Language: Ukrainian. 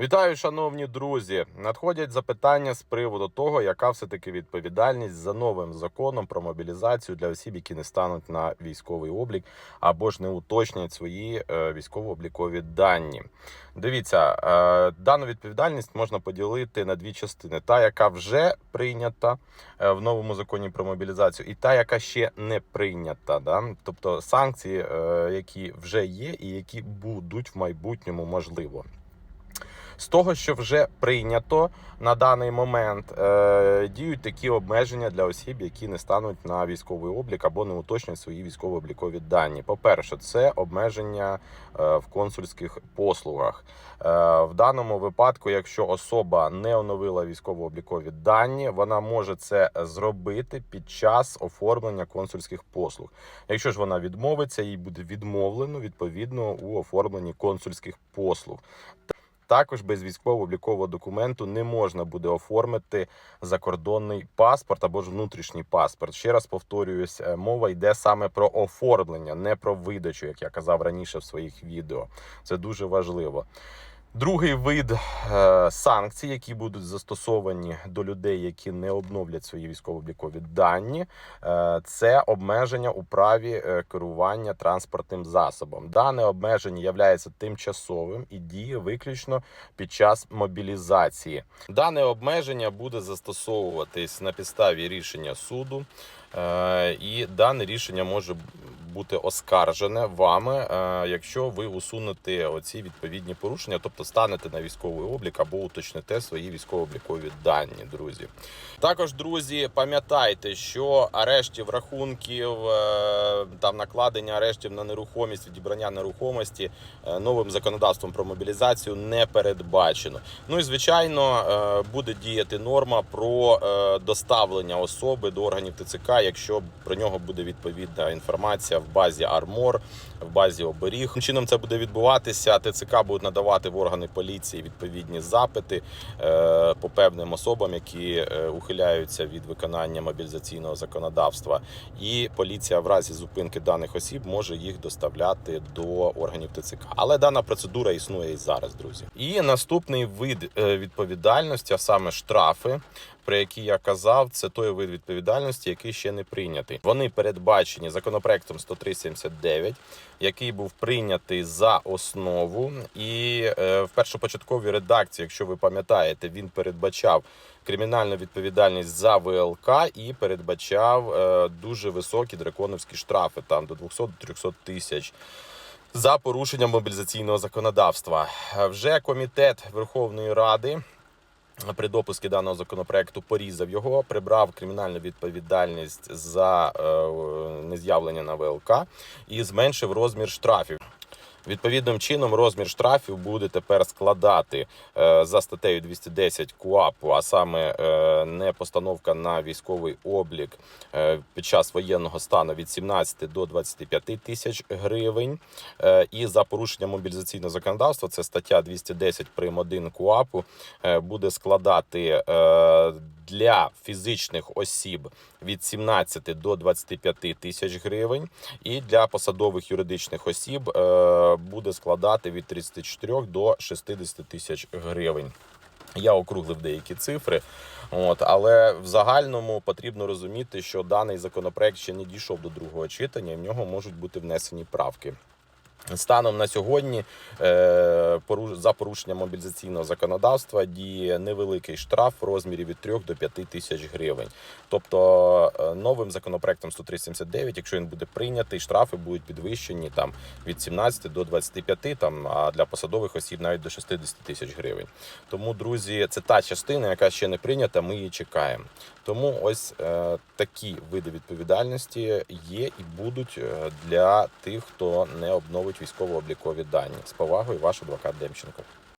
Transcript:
Вітаю, шановні друзі! Надходять запитання з приводу того, яка все-таки відповідальність за новим законом про мобілізацію для осіб, які не стануть на військовий облік або ж не уточнять свої е, військово-облікові дані. Дивіться, е, дану відповідальність можна поділити на дві частини: та, яка вже прийнята е, в новому законі про мобілізацію, і та, яка ще не прийнята. Да? Тобто санкції, які вже є, і які будуть в майбутньому можливо. З того, що вже прийнято на даний момент, е, діють такі обмеження для осіб, які не стануть на військовий облік або не уточнять свої військово-облікові дані. По-перше, це обмеження е, в консульських послугах. Е, в даному випадку, якщо особа не оновила військово-облікові дані, вона може це зробити під час оформлення консульських послуг. Якщо ж вона відмовиться, їй буде відмовлено відповідно у оформленні консульських послуг. Також без військово-облікового документу не можна буде оформити закордонний паспорт або ж внутрішній паспорт. Ще раз повторююсь, е, мова йде саме про оформлення, не про видачу, як я казав раніше в своїх відео. Це дуже важливо. Другий вид е, санкцій, які будуть застосовані до людей, які не обновлять свої військово-облікові дані, е, це обмеження у праві е, керування транспортним засобом. Дане обмеження є тимчасовим і діє виключно під час мобілізації. Дане обмеження буде застосовуватись на підставі рішення суду, і дане рішення може бути оскаржене вами, якщо ви усунете оці відповідні порушення, тобто станете на військовий облік або уточните свої військово-облікові дані, друзі. Також, друзі, пам'ятайте, що арештів рахунків, е, там накладення арештів на нерухомість, відібрання нерухомості е, новим законодавством про мобілізацію не передбачено. Ну і звичайно е, буде діяти норма про доставлення особи до органів ТЦК, якщо про нього буде відповідна інформація в базі Армор, в базі оберіг. Чином це буде відбуватися. ТЦК будуть надавати в органи поліції відповідні запити е, по певним особам, які е, ухиляються від виконання мобілізаційного законодавства. І поліція в разі зупинки даних осіб може їх доставляти до органів ТЦК. Але дана процедура існує і зараз, друзі. І наступний вид е, відповідальності, а саме штрафи. Про які я казав, це той вид відповідальності, який ще не прийнятий. Вони передбачені законопроектом 10379, який був прийнятий за основу. І в першопочатковій редакції, якщо ви пам'ятаєте, він передбачав кримінальну відповідальність за ВЛК і передбачав е, дуже високі драконовські штрафи, там до 200-300 тисяч. За порушення мобілізаційного законодавства Е, вже комітет Верховної Ради при допуску даного законопроекту порізав його, прибрав кримінальну відповідальність за е, нез'явлення на ВЛК і зменшив розмір штрафів. Відповідним чином розмір штрафів буде тепер складати е, за статтею 210 КУАПу, а саме е, не постановка на військовий облік е, під час воєнного стану від 17 до 25 тисяч гривень. І за порушення мобілізаційного законодавства, це стаття 210 прим. 1 КУАПу, буде складати для фізичних осіб від 17 до 25 тисяч гривень, і для посадових юридичних осіб е, буде складати від 34 до 60 тисяч гривень. Я округлив деякі цифри, от але в загальному потрібно розуміти, що даний законопроект ще не дійшов до другого читання, і в нього можуть бути внесені правки. Станом на сьогодні е, за порушення мобілізаційного законодавства діє невеликий штраф в розмірі від 3 до 5 тисяч гривень. Тобто е, новим законопроектом 10379, якщо він буде прийнятий, штрафи будуть підвищені там від 17 до 25, там а для посадових осіб навіть до 60 тисяч гривень. Тому, друзі, це та частина, яка ще не прийнята. Ми її чекаємо. Тому ось е, такі види відповідальності є і будуть е, для тих, хто не обновить військово-облікові дані. З повагою, ваш адвокат Демченко.